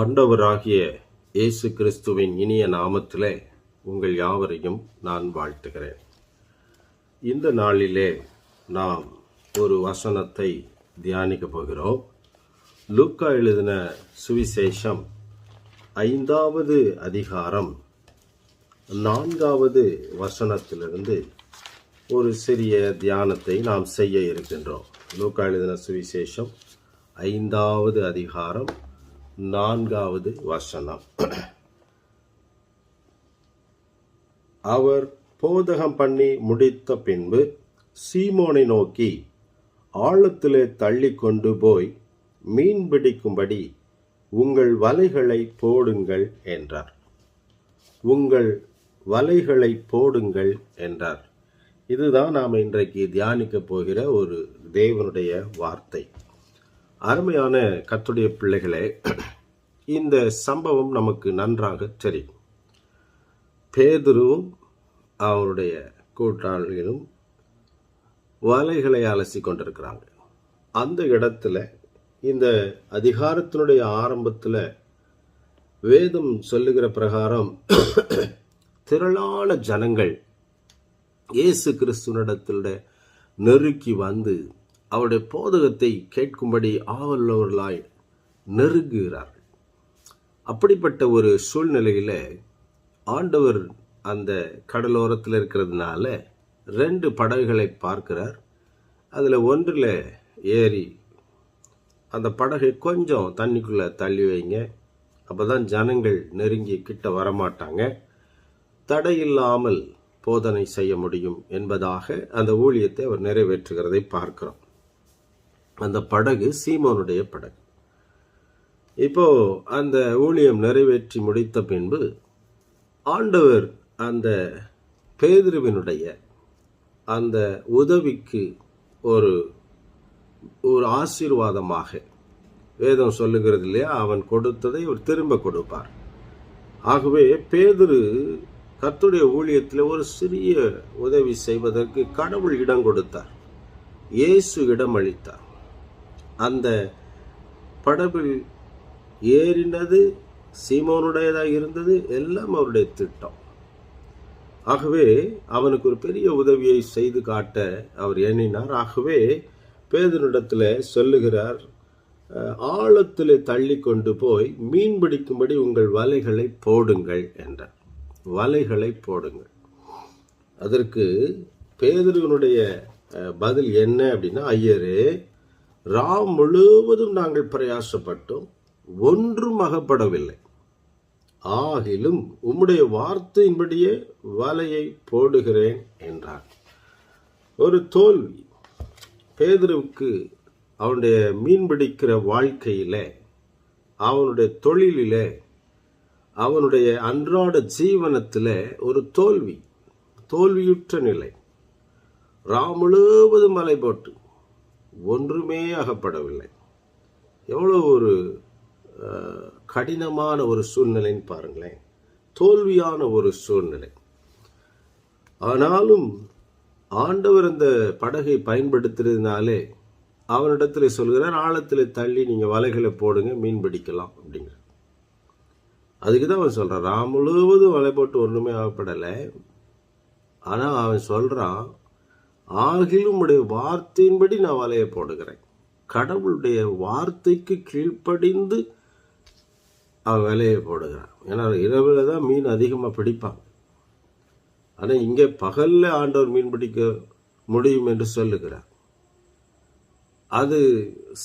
ஆண்டவராகிய இயேசு கிறிஸ்துவின் இனிய நாமத்திலே உங்கள் யாவரையும் நான் வாழ்த்துகிறேன். இந்த நாளிலே நாம் ஒரு வசனத்தை தியானிக்க போகிறோம். லூக்கா எழுதின சுவிசேஷம் ஐந்தாவது அதிகாரம் நான்காவது வசனத்திலிருந்து ஒரு சிறிய தியானத்தை நாம் செய்ய இருக்கின்றோம். லூக்கா எழுதின சுவிசேஷம் ஐந்தாவது அதிகாரம் நான்காவது வசனம். அவர் போதகம் பண்ணி முடித்த பின்பு சீமோனை நோக்கி ஆழத்திலே தள்ளி கொண்டு போய் மீன் பிடிக்கும்படி உங்கள் வலைகளை போடுங்கள் என்றார். உங்கள் வலைகளை போடுங்கள் என்றார். இதுதான் நாம் இன்றைக்கு தியானிக்க போகிற ஒரு தேவனுடைய வார்த்தை. அருமையான கத்துடைய பிள்ளைகளே இந்த சம்பவம் நமக்கு நன்றாக தெரியும். பேதுருவும் அவருடைய கூட்டாளிகளும் வலைகளை அலசி கொண்டிருக்கிறாங்க. அந்த இடத்துல இந்த அதிகாரத்தினுடைய ஆரம்பத்தில் வேதம் சொல்லுகிற பிரகாரம் திரளான ஜனங்கள் இயேசு கிறிஸ்துவனிடத்தில் நெருக்கி வந்து அவருடைய போதகத்தை கேட்கும்படி ஆவலுள்ளவர்களாய் நெருங்குகிறார்கள். அப்படிப்பட்ட ஒரு சூழ்நிலையில் ஆண்டவர் அந்த கடலோரத்தில் இருக்கிறதுனால ரெண்டு படகுகளை பார்க்கிறார். அதில் ஒன்றில் ஏறி அந்த படகை கொஞ்சம் தண்ணிக்குள்ளே தள்ளி வைங்க. அப்போ தான் ஜனங்கள் நெருங்கி கிட்ட வரமாட்டாங்க. தடையில்லாமல் போதனை செய்ய முடியும் என்பதாக அந்த ஊழியத்தை அவர் நிறைவேற்றுகிறதை பார்க்கிறோம். அந்த படகு சீமோனுடைய படகு. இப்போ அந்த ஊழியம் நிறைவேற்றி முடித்த பின்பு ஆண்டவர் அந்த பேதிருவினுடைய அந்த உதவிக்கு ஒரு ஒரு ஆசீர்வாதமாக வேதம் சொல்லுகிறது இல்லையா? அவன் கொடுத்ததை அவர் திரும்ப கொடுப்பார். ஆகவே பேதுரு கத்துடைய ஊழியத்தில் ஒரு சிறிய உதவி செய்வதற்கு கடவுள் இடம் கொடுத்தார். இயேசு இடம் அளித்தார். அந்த படவில் ஏறினது சீமோனுடையதாக இருந்தது எல்லாம் அவருடைய திட்டம். ஆகவே அவனுக்கு ஒரு பெரிய உதவியை செய்து காட்ட அவர் எண்ணினார். ஆகவே பேதனிடத்தில் சொல்லுகிறார் ஆழத்தில் தள்ளி கொண்டு போய் மீன் பிடிக்கும்படி உங்கள் வலைகளை போடுங்கள் என்றார். வலைகளை போடுங்கள். அதற்கு பேதருவனுடைய பதில் என்ன அப்படின்னா ஐயரே ரா முழுவதும் நாங்கள் பிரயாசப்பட்டோம் ஒன்றும் அகப்படவில்லை. ஆகிலும் உம்முடைய வார்த்தையின்படியே வலையை போடுகிறேன் என்றான். ஒரு தோல்வி. பேதருவுக்கு அவனுடைய மீன் பிடிக்கிற வாழ்க்கையில அவனுடைய தொழிலில அவனுடைய அன்றாட ஜீவனத்தில் ஒரு தோல்வி தோல்வியுற்ற நிலை. ரா முழுவதும் மலை போட்டு ஒன்றுமே அகப்படவில்லை. எவ்வளோ ஒரு கடினமான ஒரு சூழ்நிலைன்னு பாருங்களேன். தோல்வியான ஒரு சூழ்நிலை. ஆனாலும் ஆண்டவர் அந்த படகை பயன்படுத்துறதுனாலே அவனிடத்தில் சொல்கிறார் ஆழத்தில் தள்ளி நீங்கள் வலைகளை போடுங்க மீன் பிடிக்கலாம் அப்படிங்கிற அதுக்கு தான் அவன் சொல்கிறான் ராம் முழுவதும் வலை போட்டு ஒன்றுமே ஆகப்படலை ஆனால் அவன் சொல்கிறான் ஆகிலும் உடைய வார்த்தையின்படி நான் வலையை போடுகிறேன். கடவுளுடைய வார்த்தைக்கு கீழ்ப்படிந்து அவன் வலையை போடுகிறான். ஏன்னா இரவில் தான் மீன் அதிகமாக பிடிப்பாங்க. ஆனால் இங்கே பகலில் ஆண்டவர் மீன் பிடிக்க முடியும் என்று சொல்லுகிறார். அது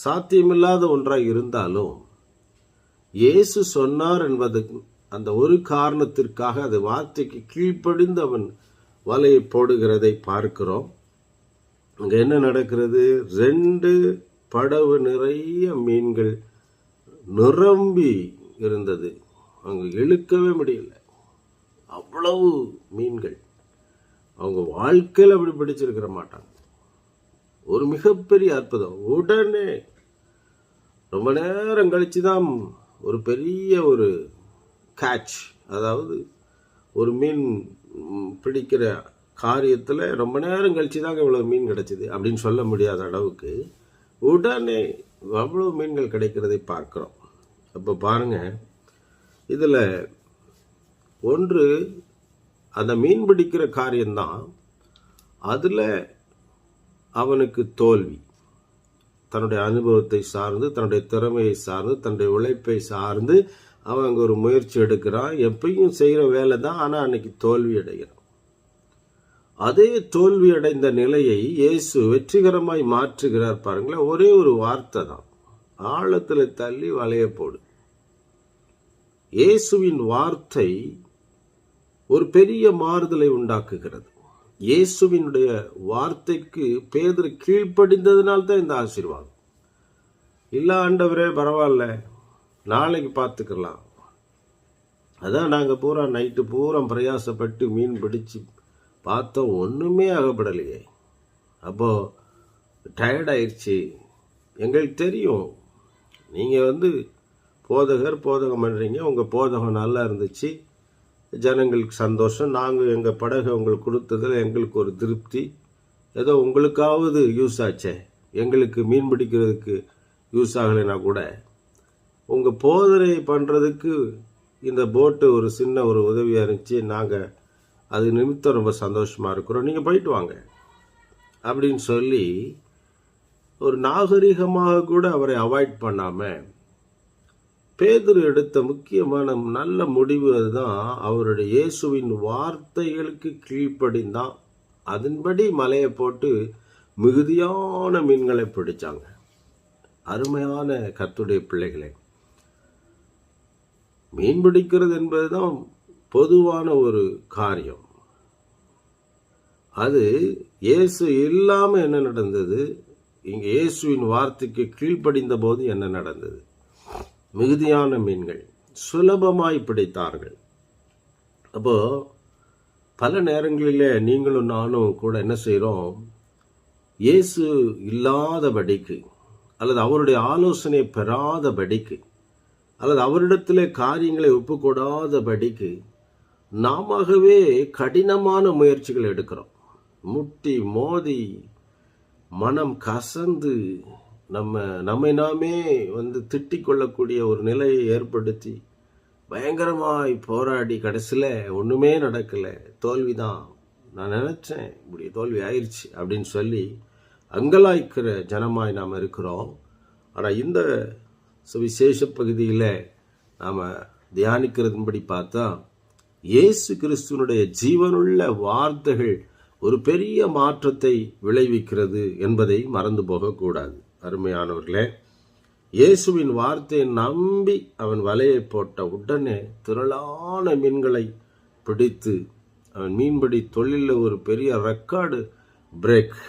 சாத்தியமில்லாத ஒன்றாக இருந்தாலும் இயேசு சொன்னார் என்பது அந்த ஒரு காரணத்திற்காக அது வார்த்தைக்கு கீழ்ப்படிந்து அவன் வலையை போடுகிறதை பார்க்கிறோம். அங்கே என்ன நடக்கிறது? ரெண்டு படவு நிறைய மீன்கள் நிரம்பி இருந்தது. அவங்க இழுக்கவே முடியல. அவ்வளவு மீன்கள். அவங்க வாழ்க்கையில் அப்படி பிடிச்சிருக்கிற மாட்டாங்க. ஒரு மிகப்பெரிய அற்புதம். உடனே ரொம்ப நேரம் கழித்து தான் ஒரு பெரிய ஒரு கேட்ச் அதாவது ஒரு மீன் பிடிக்கிற காரியத்தில் ரொம்ப நேரம் கழிச்சு தாங்க இவ்வளோ மீன் கிடச்சிது அப்படின்னு சொல்ல முடியாத அளவுக்கு உடனே அவ்வளோ மீன்கள் கிடைக்கிறதை பார்க்குறோம். அப்போ பாருங்க இதில் ஒன்று அந்த மீன் பிடிக்கிற காரியம்தான் அதில் அவனுக்கு தோல்வி. தன்னுடைய அனுபவத்தை சார்ந்து தன்னுடைய திறமையை சார்ந்து தன்னுடைய உழைப்பை சார்ந்து அவன் அங்கே ஒரு முயற்சி எடுக்கிறான். எப்பயும் செய்கிற வேலை தான் ஆனால் அன்னைக்கு தோல்வி அடைகிறான். அதே தோல்வி அடைந்த நிலையை இயேசு வெற்றிகரமாய் மாற்றுகிறார் பாருங்களேன். ஒரே ஒரு வார்த்தை தான். ஆழத்தில் தள்ளி வளைய போடு. இயேசுவின் வார்த்தை ஒரு பெரிய மாறுதலை உண்டாக்குகிறது. இயேசுவினுடைய வார்த்தைக்கு பேதர் கீழ்ப்படிந்ததுனால தான் இந்த ஆசீர்வாதம். இல்லை ஆண்டவரே பரவாயில்ல. நாளைக்கு பார்த்துக்கலாம். அதான் நாங்கள் பூரா நைட்டு பூரா பிரயாசப்பட்டு மீன் பிடிச்சு பார்த்தோம் ஒன்றுமே ஆகப்படலையே. அப்போது டயர்டாயிடுச்சு எங்களுக்கு தெரியும். நீங்கள் வந்து போதகர் போதகம் பண்ணுறீங்க உங்கள் போதகம் நல்லா இருந்துச்சு. ஜனங்களுக்கு சந்தோஷம். நாங்கள் எங்கள் படகை உங்களுக்கு கொடுத்ததில் எங்களுக்கு ஒரு திருப்தி. ஏதோ உங்களுக்காவது யூஸ் ஆச்சே. எங்களுக்கு மீன் பிடிக்கிறதுக்கு யூஸ் ஆகலைன்னா கூட. உங்கள் போதனை பண்ணுறதுக்கு இந்த போட்டு ஒரு சின்ன ஒரு உதவியாக இருந்துச்சு. நாங்கள் அது நிமித்தம் ரொம்ப சந்தோஷமாக இருக்கிறோம். நீங்கள் போயிட்டு வாங்க. அப்படின்னு சொல்லி ஒரு நாகரிகமாக கூட அவரை அவாய்ட் பண்ணாமல் பேதுரு எடுத்த முக்கியமான நல்ல முடிவு அதுதான். அவருடைய இயேசுவின் வார்த்தைகளுக்கு கீழ்ப்படிந்தான் அதன்படி மலையை போட்டு மிகுதியான மீன்களை பிடிச்சாங்க. அருமையான கத்துடைய பிள்ளைகளை. மீன் பிடிக்கிறது என்பதுதான் பொதுவான ஒரு காரியம். அது இயேசு இல்லாமல் என்ன நடந்தது? இங்கே இயேசுவின் வார்த்தைக்கு கீழ்ப்படிந்த போது என்ன நடந்தது? மிகுதியான மீன்கள் சுலபமாய் பிடித்தார்கள். அப்போ பல நேரங்களிலே நீங்களும் நானும் கூட என்ன செய்கிறோம் இயேசு இல்லாதபடிக்கு அல்லது அவருடைய ஆலோசனை பெறாதபடிக்கு அல்லது அவரிடத்திலே காரியங்களை ஒப்புக்கொடாதபடிக்கு நாமவே கடினமான முயற்சிகள் எடுக்கிறோம். முட்டி மோதி மனம் கசந்து நம்ம நம்மை நாமே வந்து திட்டிக் கொள்ளக்கூடிய ஒரு நிலையை ஏற்படுத்தி பயங்கரமாய் போராடி கடைசியில் ஒன்றுமே நடக்கலை. தோல்விதான். நான் நினச்சேன் இப்படி தோல்வி ஆயிடுச்சு அப்படின்னு சொல்லி அங்கலாய்க்கிற ஜனமாய் நாம் இருக்கிறோம். ஆனால் இந்த சுவிசேஷ பகுதியில் நாம் தியானிக்கிறதுபடி பார்த்தா இயேசு கிறிஸ்துவனுடைய ஜீவனுள்ள வார்த்தைகள் ஒரு பெரிய மாற்றத்தை விளைவிக்கிறது என்பதை மறந்து போகக்கூடாது. அருமையானவர்களே இயேசுவின் வார்த்தையை நம்பி அவன் வலையை போட்ட உடனே திரளான மீன்களை பிடித்து அவன் மீன்பிடி தொழிலில் ஒரு பெரிய ரெக்கார்டு பிரேக்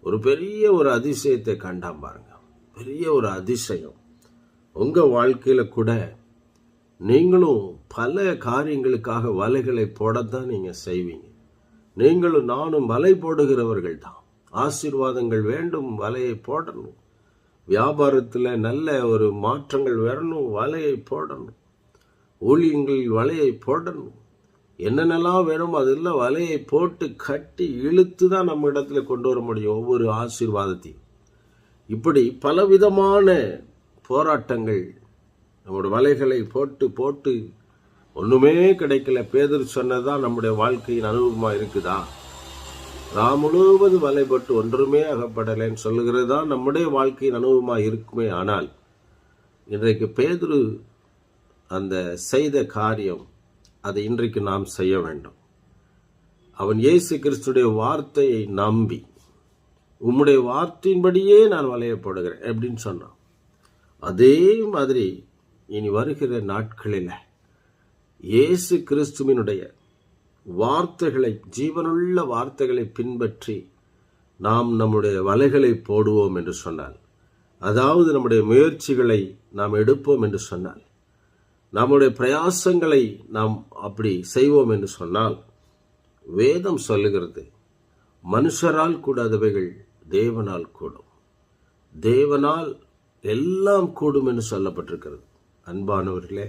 ஒரு பெரிய ஒரு அதிசயத்தை கண்டாம் பாருங்க. பெரிய ஒரு அதிசயம். உங்கள் வாழ்க்கையில் கூட நீங்களும் பல காரியங்களுக்காக வலைகளை போடத்தான் நீங்கள் செய்வீங்க. நீங்களும் நானும் வலை போடுகிறவர்கள் தான். ஆசீர்வாதங்கள் வேண்டும் வலையை போடணும். வியாபாரத்தில் நல்ல ஒரு மாற்றங்கள் வரணும் வலையை போடணும். ஊழியங்களில் வலையை போடணும். என்னென்னலாம் வேணுமோ அதெல்லாம் வலையை போட்டு கட்டி இழுத்து தான் நம்ம இடத்துல கொண்டு வர முடியும் ஒவ்வொரு ஆசீர்வாதத்தையும். இப்படி பலவிதமான போராட்டங்கள் நம்முடைய வலைகளை போட்டு போட்டு ஒன்றுமே கிடைக்கல. பேதர் சொன்னதுதான் நம்முடைய வாழ்க்கையின் அனுபவமாக இருக்குதா? நாம் முழுவது வலைப்பட்டு ஒன்றுமே அகப்படலைன்னு சொல்லுகிறது தான் நம்முடைய வாழ்க்கையின் அனுபவமாக இருக்குமே. ஆனால் இன்றைக்கு பேதுரு அந்த செய்த காரியம் அதை இன்றைக்கு நாம் செய்ய வேண்டும். அவன் இயேசு கிறிஸ்துடைய வார்த்தையை நம்பி உம்முடைய வார்த்தையின்படியே நான் வலையப்படுகிறேன் அப்படின்னு சொன்னான். அதே மாதிரி இனி வருகிற நாட்களில் இயேசு கிறிஸ்துவினுடைய வார்த்தைகளை ஜீவனுள்ள வார்த்தைகளை பின்பற்றி நாம் நம்முடைய வலைகளை போடுவோம் என்று சொன்னால் அதாவது நம்முடைய முயற்சிகளை நாம் எடுப்போம் என்று சொன்னால் நம்முடைய பிரயாசங்களை நாம் அப்படி செய்வோம் என்று சொன்னால் வேதம் சொல்லுகிறது மனுஷரால் கூடாதவைகள் தேவனால் கூடும். தேவனால் எல்லாம் கூடும் என்று சொல்லப்பட்டிருக்கிறது. அன்பானவர்களே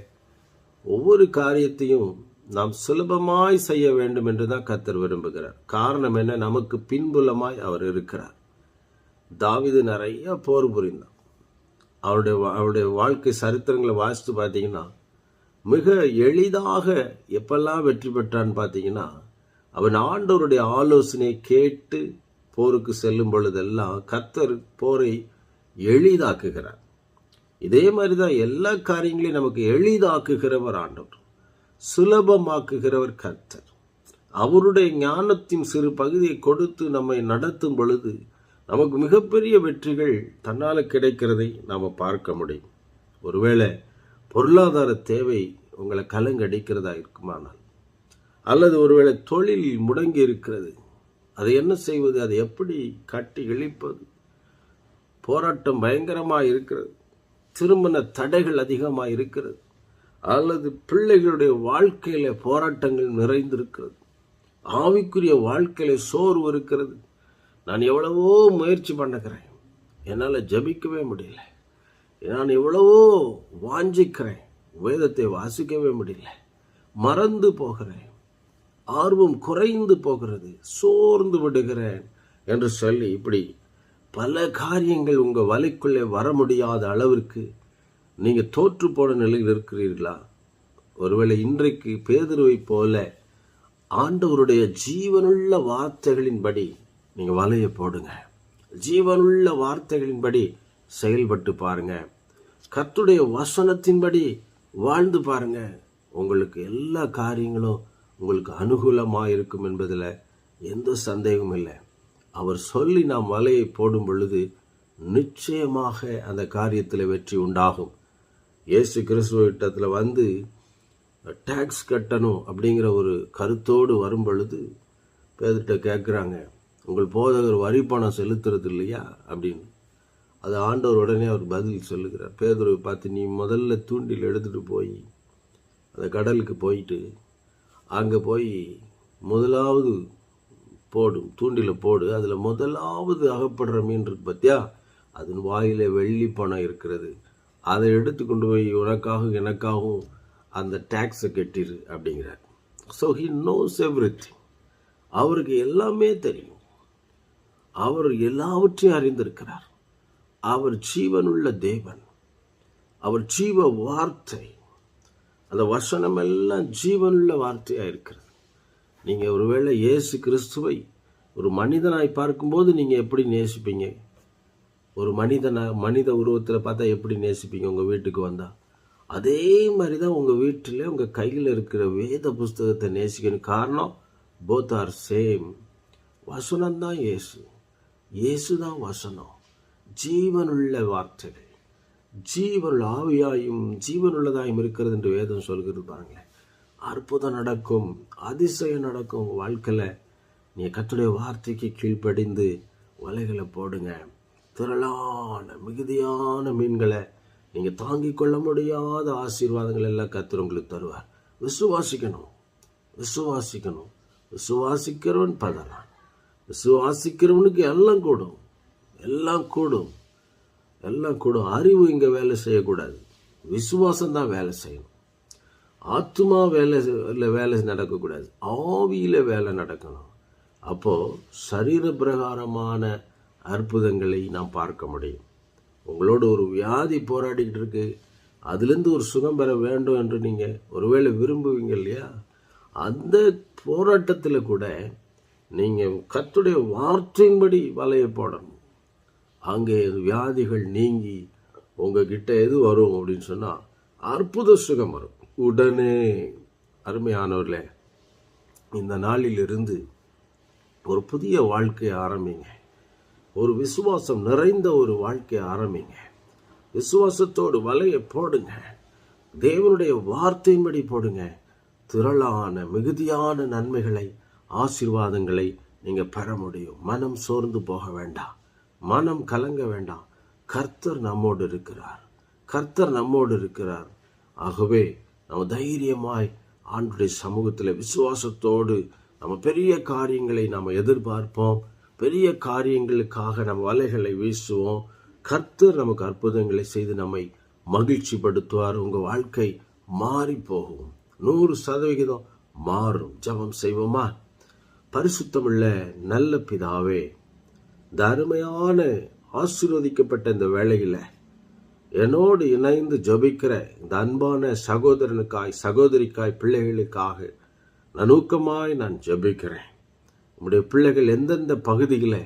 ஒவ்வொரு காரியத்தையும் நாம் சுலபமாய் செய்ய வேண்டும் என்று தான் கத்தர் விரும்புகிறார். காரணம் என்ன? நமக்கு பின்புலமாய் அவர் இருக்கிறார். தாவிது நிறைய போர் புரிந்தான். அவருடைய அவருடைய வாழ்க்கை சரித்திரங்களை வாசித்து பார்த்தீங்கன்னா மிக எளிதாக எப்பெல்லாம் வெற்றி பெற்றான்னு பார்த்தீங்கன்னா அவன் ஆண்டவருடைய ஆலோசனையை கேட்டு போருக்கு செல்லும் பொழுதெல்லாம் கத்தர் போரை எளிதாக்குகிறார். இதே மாதிரி தான் எல்லா காரியங்களையும் நமக்கு எளிதாக்குகிறவர் ஆண்டவர். சுலபமாக்குகிறவர் கர்த்தர். அவருடைய ஞானத்தின் சிறு பகுதியை கொடுத்து நம்மை நடத்தும் பொழுது நமக்கு மிகப்பெரிய வெற்றிகள் தன்னால் கிடைக்கிறதை நாம் பார்க்க முடியும். ஒருவேளை பொருளாதார தேவை உங்களை கலங்கடிக்கிறதா இருக்குமானால் அல்லது ஒருவேளை தொழில் முடங்கி இருக்கிறது அதை என்ன செய்வது அதை எப்படி கட்டி இழிப்பது? போராட்டம் பயங்கரமாக இருக்கிறது. திருமண தடைகள் அதிகமாக இருக்கிறது. அல்லது பிள்ளைகளுடைய வாழ்க்கையில் போராட்டங்கள் நிறைந்திருக்கிறது. ஆவிக்குரிய வாழ்க்கையில் சோர்வு இருக்கிறது. நான் எவ்வளவோ முயற்சி பண்ணுகிறேன். என்னால் ஜபிக்கவே முடியல. நான் எவ்வளவோ வாஞ்சிக்கிறேன். வேதத்தை வாசிக்கவே முடியல. மறந்து போகிறேன். ஆர்வம் குறைந்து போகிறது. சோர்ந்து விடுகிறேன் என்று சொல்லி இப்படி பல காரியங்கள் உங்கள் வலைக்குள்ளே வர முடியாத அளவிற்கு நீங்கள் தோற்று போன நிலையில் இருக்கிறீர்களா? ஒருவேளை இன்றைக்கு பேதுருவை போல ஆண்டவருடைய ஜீவனுள்ள வார்த்தைகளின்படி நீங்கள் வலையை போடுங்க. ஜீவனுள்ள வார்த்தைகளின்படி செயல்பட்டு பாருங்க. கத்துடைய வசனத்தின்படி வாழ்ந்து பாருங்க. உங்களுக்கு எல்லா காரியங்களும் உங்களுக்கு அனுகூலமாக இருக்கும் என்பதில் எந்த சந்தேகமும் இல்லை. அவர் சொல்லி நாம் வலையை போடும் பொழுது நிச்சயமாக அந்த காரியத்தில் வெற்றி உண்டாகும். இயேசு கிறிஸ்துவ வந்து டேக்ஸ் கட்டணும் அப்படிங்கிற ஒரு கருத்தோடு வரும் பொழுது பேர்கிட்ட கேட்குறாங்க உங்கள் போதகர் வரி பணம் செலுத்துறது இல்லையா? அப்படின்னு. அது ஆண்டவர் உடனே அவர் பதில் சொல்லுகிறார். பேதுருவை பார்த்து நீ முதல்ல தூண்டில் எடுத்துகிட்டு போய் அந்த கடலுக்கு போயிட்டு அங்கே போய் முதலாவது போடும் தூண்டில் போடு அதில் முதலாவது அகப்படுற மீன் இருக்கு பார்த்தியா அதன் வாயில வெள்ளி பணம் இருக்கிறது. அதை எடுத்து கொண்டு போய் உனக்காகவும் எனக்காகவும் அந்த டேக்ஸை கட்டிடு அப்படிங்கிறார். ஸோ ஹி நோஸ் எவ்ரி அவருக்கு எல்லாமே தெரியும். அவர் எல்லாவற்றையும் அறிந்திருக்கிறார். அவர் ஜீவனுள்ள தேவன். அவர் ஜீவ வார்த்தை. அந்த வசனம் எல்லாம் ஜீவனுள்ள வார்த்தையாக இருக்கிறது. நீங்கள் ஒருவேளை இயேசு கிறிஸ்துவை ஒரு மனிதனாய் பார்க்கும்போது நீங்கள் எப்படி நேசிப்பீங்க? ஒரு மனிதனாக மனித உருவத்தில் பார்த்தா எப்படி நேசிப்பீங்க உங்கள் வீட்டுக்கு வந்தால் அதே மாதிரி தான் உங்கள் வீட்டில் உங்கள் கையில் இருக்கிற வேத புஸ்தகத்தை நேசிக்கணும். காரணம் போத் ஆர் சேம் வசனம் தான் இயேசு. இயேசு தான் வசனம். ஜீவனுள்ள வார்த்தைகள். ஜீவனுள்ள ஆவியாயும் ஜீவனுள்ளதாயும் இருக்கிறது என்று வேதம் சொல்கிறது பாருங்களேன். அற்புதம் நடக்கும் அதிசயம் நடக்கும் உங்கள் வாழ்க்கையில். நீங்கள் கத்துடைய வார்த்தைக்கு கீழ்ப்படிந்து வலைகளை போடுங்க. திரளான மிகுதியான மீன்களை நீங்கள் தாங்கி கொள்ள முடியாத ஆசீர்வாதங்கள் எல்லாம் கத்துற உங்களுக்கு தருவார். விசுவாசிக்கணும். விசுவாசிக்கணும். விசுவாசிக்கிறவன் பதறான். விசுவாசிக்கிறவனுக்கு எல்லாம் கூடும். எல்லாம் கூடும். எல்லாம் கூடும். அறிவு இங்கே வேலை செய்யக்கூடாது. விசுவாசம் தான் வேலை செய்யணும். ஆத்மா வேலை இல்லை வேலை நடக்கக்கூடாது. ஆவியில் வேலை நடக்கணும். அப்போது சரீர பிரகாரமான அற்புதங்களை நாம் பார்க்க முடியும். உங்களோட ஒரு வியாதி போராடிக்கிட்டு இருக்கு. அதுலேருந்து ஒரு சுகம் பெற வேண்டும் என்று நீங்கள் ஒருவேளை விரும்புவீங்க இல்லையா? அந்த போராட்டத்தில் கூட நீங்கள் கத்துடைய வார்த்தையின்படி வலையை போடணும். அங்கே வியாதிகள் நீங்கி உங்ககிட்ட எது வரும் அப்படின்னு சொன்னால் அற்புத சுகம் வரும். உடனே அருமையானவர்களே இந்த நாளிலிருந்து ஒரு புதிய வாழ்க்கையை ஆரம்பிங்க. ஒரு விசுவாசம் நிறைந்த ஒரு வாழ்க்கையை ஆரம்பிங்க. விசுவாசத்தோடு வலையை போடுங்க. தேவனுடைய வார்த்தையின்படி போடுங்க. திரளான மிகுதியான நன்மைகளை ஆசீர்வாதங்களை நீங்கள் பெற முடியும். மனம் சோர்ந்து போக வேண்டாம். மனம் கலங்க வேண்டாம். கர்த்தர் நம்மோடு இருக்கிறார். கர்த்தர் நம்மோடு இருக்கிறார். ஆகவே நம்ம தைரியமாய் ஆண்டுடைய சமூகத்தில் விசுவாசத்தோடு நம்ம பெரிய காரியங்களை நாம் எதிர்பார்ப்போம். பெரிய காரியங்களுக்காக நம்ம வலைகளை வீசுவோம். கர்த்தர் நமக்கு அற்புதங்களை செய்து நம்மை மகிழ்ச்சிப்படுத்துவார். உங்கள் வாழ்க்கை மாறி போகும். நூறு சதவிகிதம் மாறும். ஜெபம் செய்வோமா? பரிசுத்தமுள்ள நல்ல பிதாவே தருமையான ஆசீர்வதிக்கப்பட்ட இந்த வேலைகளை என்னோடு இணைந்து ஜபிக்கிற இந்த அன்பான சகோதரனுக்காய் சகோதரிக்காய் பிள்ளைகளுக்காக நனூக்கமாய் நான் ஜெபிக்கிறேன். உம்முடைய பிள்ளைகள் எந்தெந்த பகுதிகளை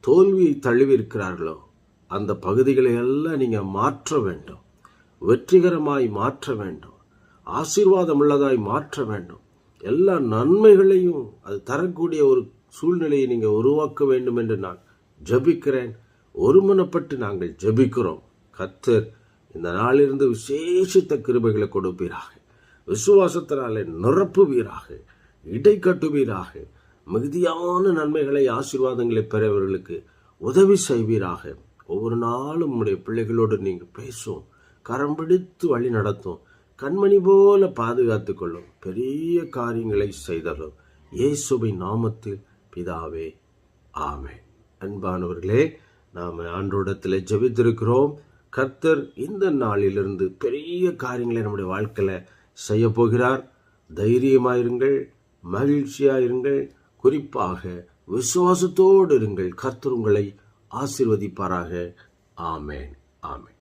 தோல்வியை தழுவி இருக்கிறார்களோ அந்த பகுதிகளை எல்லாம் நீங்கள் மாற்ற வேண்டும். வெற்றிகரமாய் மாற்ற வேண்டும். ஆசீர்வாதம் உள்ளதாய் மாற்ற வேண்டும். எல்லா நன்மைகளையும் அது தரக்கூடிய ஒரு சூழ்நிலையை நீங்கள் உருவாக்க வேண்டும் என்று நான் ஜபிக்கிறேன். ஒருமனப்பட்டு நாங்கள் ஜெபிக்கிறோம். கத்தர் இந்த நாளிலிருந்து விசேஷித்த கிருபைகளை கொடுப்பீராக. விசுவாசத்தினாலே நிரப்புவீராக. இடை கட்டுவீராக. மிகுதியான நன்மைகளை ஆசீர்வாதங்களை பெறவர்களுக்கு உதவி செய்வீராக. ஒவ்வொரு நாளும் உடைய பிள்ளைகளோடு நீங்கள் பேசும் கரம் பிடித்து வழி நடத்தும் கண்மணி போல பாதுகாத்து கொள்ளும் பெரிய காரியங்களை செய்தலும் இயேசுவை நாமத்தில் பிதாவே ஆமே அன்பானவர்களே நாம் ஆண்டோடத்தில் ஜெபித்திருக்கிறோம். கர்த்தர் இந்த நாளிலிருந்து பெரிய காரியங்களை நம்முடைய வாழ்க்கையில் செய்ய போகிறார். தைரியமாயிருங்கள் மகிழ்ச்சியாயிருங்கள் குறிப்பாக விசுவாசத்தோடு இருங்கள். கர்த்தர் உங்களை ஆசீர்வதிப்பாராக. ஆமேன் ஆமேன்.